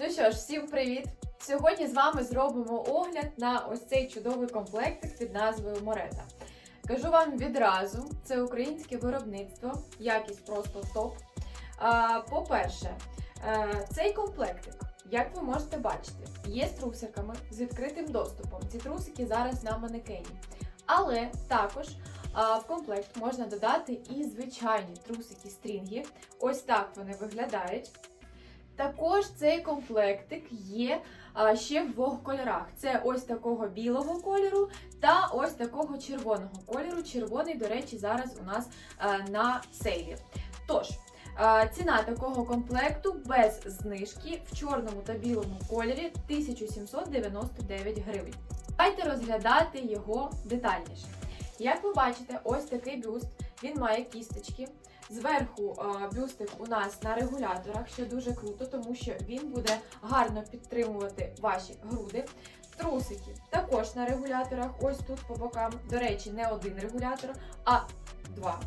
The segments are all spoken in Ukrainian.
Ну що ж, всім привіт! Сьогодні з вами зробимо огляд на ось цей чудовий комплектик під назвою Морета. Кажу вам відразу, це українське виробництво, якість просто топ. По-перше, е, цей комплектик, як ви можете бачити, є з трусиками з відкритим доступом. Ці трусики зараз на манекені. Але також а, в комплект можна додати і звичайні трусики стрінги. Ось так вони виглядають. Також цей комплектик є ще в двох кольорах: це ось такого білого кольору та ось такого червоного кольору. Червоний, до речі, зараз у нас а, на сейлі. Тож, а, ціна такого комплекту без знижки в чорному та білому кольорі 1799 гривень. Давайте розглядати його детальніше. Як ви бачите, ось такий бюст, він має кісточки. Зверху бюстик у нас на регуляторах, що дуже круто, тому що він буде гарно підтримувати ваші груди. Трусики також на регуляторах, ось тут по бокам. До речі, не один регулятор, а два.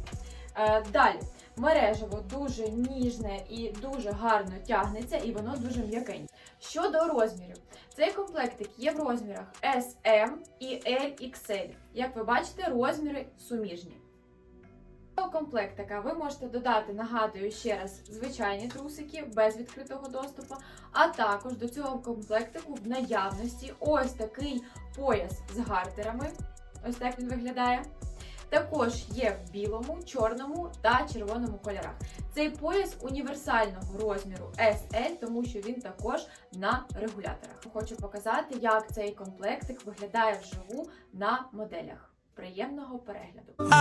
Е, далі, мережево дуже ніжне і дуже гарно тягнеться, і воно дуже м'якеньке. Щодо розмірів, цей комплектик є в розмірах S, і LXL. Як ви бачите, розміри суміжні. До комплектика ви можете додати, нагадую ще раз, звичайні трусики без відкритого доступу, а також до цього комплектику в наявності ось такий пояс з гартерами. Ось так він виглядає. Також є в білому, чорному та червоному кольорах. Цей пояс універсального розміру SL, тому що він також на регуляторах. Хочу показати, як цей комплектик виглядає вживу на моделях. Приємного перегляду!